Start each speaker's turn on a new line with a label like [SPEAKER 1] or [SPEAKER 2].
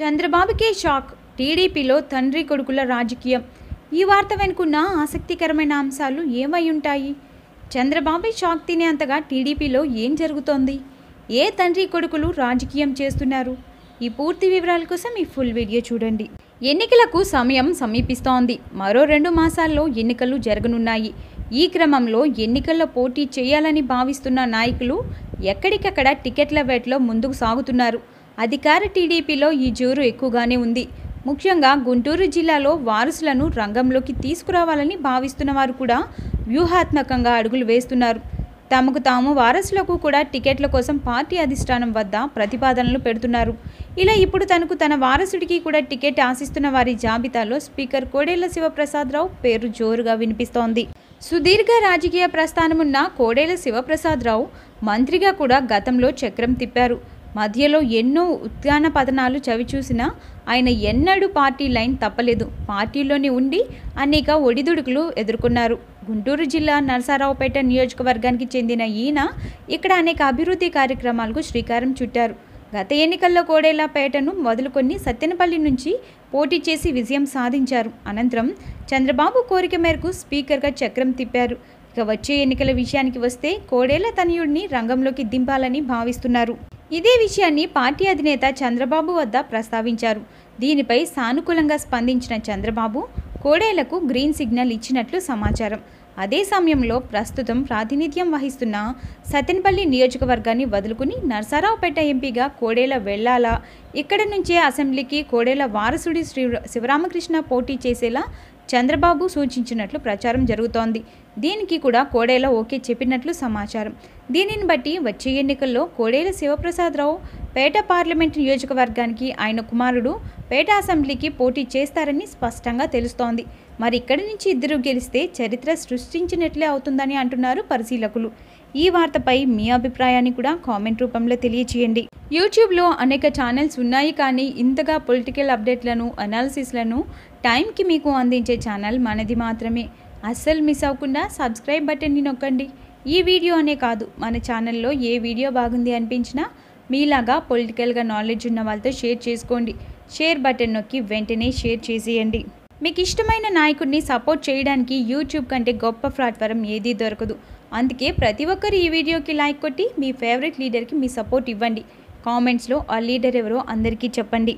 [SPEAKER 1] చంద్రబాబుకే shock. టీడీపీలో తండ్రి కొడుకుల రాజకీయం. ఈ వార్త వెనుకున్న ఆసక్తికరమైన అంశాలు ఏమై ఉంటాయి? చంద్రబాబు షాక్ తినేంతగా టీడీపీలో ఏం జరుగుతోంది? ఏ తండ్రి కొడుకులు రాజకీయం చేస్తున్నారు? ఈ పూర్తి వివరాల కోసం ఈ ఫుల్ వీడియో చూడండి. ఎన్నికలకు సమయం సమీపిస్తోంది. మరో రెండు మాసాల్లో ఎన్నికలు జరగనున్నాయి. ఈ క్రమంలో ఎన్నికల్లో పోటీ చేయాలని భావిస్తున్న నాయకులు ఎక్కడికక్కడ టికెట్ల వేటలో ముందుకు సాగుతున్నారు. అధికార టీడీపీలో ఈ జోరు ఎక్కువగానే ఉంది. ముఖ్యంగా గుంటూరు జిల్లాలో వారసులను రంగంలోకి తీసుకురావాలని భావిస్తున్న వారు కూడా వ్యూహాత్మకంగా అడుగులు వేస్తున్నారు. తమకు తాము వారసులకు కూడా టికెట్ల కోసం పార్టీ అధిష్టానం వద్ద ప్రతిపాదనలు పెడుతున్నారు. ఇలా ఇప్పుడు తనకు తన వారసుడికి కూడా టికెట్ ఆశిస్తున్న వారి జాబితాలో స్పీకర్ కోడేళ్ళ శివప్రసాదరావు పేరు జోరుగా వినిపిస్తోంది. సుదీర్ఘ రాజకీయ ప్రస్థానమున్న కోడేళ్ళ శివప్రసాదరావు మంత్రిగా కూడా గతంలో చక్రం తిప్పారు. మధ్యలో ఎన్నో ఉత్థాన పతనాలు చవిచూసినా ఆయన ఎన్నడూ పార్టీ లైన్ తప్పలేదు. పార్టీలోనే ఉండి అనేక ఒడిదుడుకులు ఎదుర్కొన్నారు. గుంటూరు జిల్లా నరసారావుపేట నియోజకవర్గానికి చెందిన ఈయన ఇక్కడ అనేక అభివృద్ధి కార్యక్రమాలకు శ్రీకారం చుట్టారు. గత ఎన్నికల్లో కోడేళ్ళపేటను మొదలుకొని సత్తెనపల్లి నుంచి పోటీ చేసి విజయం సాధించారు. అనంతరం చంద్రబాబు కోరిక మేరకు స్పీకర్గా చక్రం తిప్పారు. ఇక వచ్చే ఎన్నికల విషయానికి వస్తే కోడేళ్ళ తనయుడిని రంగంలోకి దింపాలని భావిస్తున్నారు. ఇదే విషయాన్ని పార్టీ అధినేత చంద్రబాబు వద్ద ప్రస్తావించారు. దీనిపై సానుకూలంగా స్పందించిన చంద్రబాబు కోడేలకు గ్రీన్ సిగ్నల్ ఇచ్చినట్లు సమాచారం. అదే సమయంలో ప్రస్తుతం ప్రాతినిధ్యం వహిస్తున్న సతెనపల్లి నియోజకవర్గాన్ని వదులుకుని నర్సారావుపేట ఎంపీగా కోడేల వెళ్ళాలా ఇక్కడ నుంచే అసెంబ్లీకి కోడేల వారసుడి శ్రీ శివరామకృష్ణ పోటీ చేసేలా చంద్రబాబు సూచించినట్లు ప్రచారం జరుగుతోంది. దీనికి కూడా కోడేల ఓకే చెప్పినట్లు సమాచారం. దీనిని బట్టి వచ్చే ఎన్నికల్లో కోడేల శివప్రసాదరావు పేట పార్లమెంట్ నియోజకవర్గానికి ఆయన కుమారుడు పేట అసెంబ్లీకి పోటీ చేస్తారని స్పష్టంగా తెలుస్తోంది. మరి ఇక్కడి నుంచి ఇద్దరు గెలిస్తే చరిత్ర సృష్టించినట్లే అవుతుందని అంటున్నారు పరిశీలకులు. ఈ వార్తపై మీ అభిప్రాయాన్ని కూడా కామెంట్ రూపంలో తెలియచేయండి. యూట్యూబ్లో అనేక ఛానల్స్ ఉన్నాయి కానీ ఇంతగా పొలిటికల్ అప్డేట్లను అనాలిసిస్లను టైంకి మీకు అందించే ఛానల్ మనది మాత్రమే. అస్సలు మిస్ అవ్వకుండా సబ్స్క్రైబ్ బటన్ని నొక్కండి. ఈ వీడియో అనే కాదు మన ఛానల్లో ఏ వీడియో బాగుంది అనిపించినా మీలాగా పొలిటికల్గా నాలెడ్జ్ ఉన్న వాళ్ళతో షేర్ చేసుకోండి. షేర్ బటన్ నొక్కి వెంటనే షేర్ చేసేయండి. మీకు ఇష్టమైన నాయకుడిని సపోర్ట్ చేయడానికి యూట్యూబ్ కంటే గొప్ప ప్లాట్ఫారం ఏదీ దొరకదు. అందుకే ప్రతి ఒక్కరు ఈ వీడియోకి లైక్ కొట్టి మీ ఫేవరెట్ లీడర్కి మీ సపోర్ట్ ఇవ్వండి. కామెంట్స్లో ఆ లీడర్ ఎవరో అందరికీ చెప్పండి.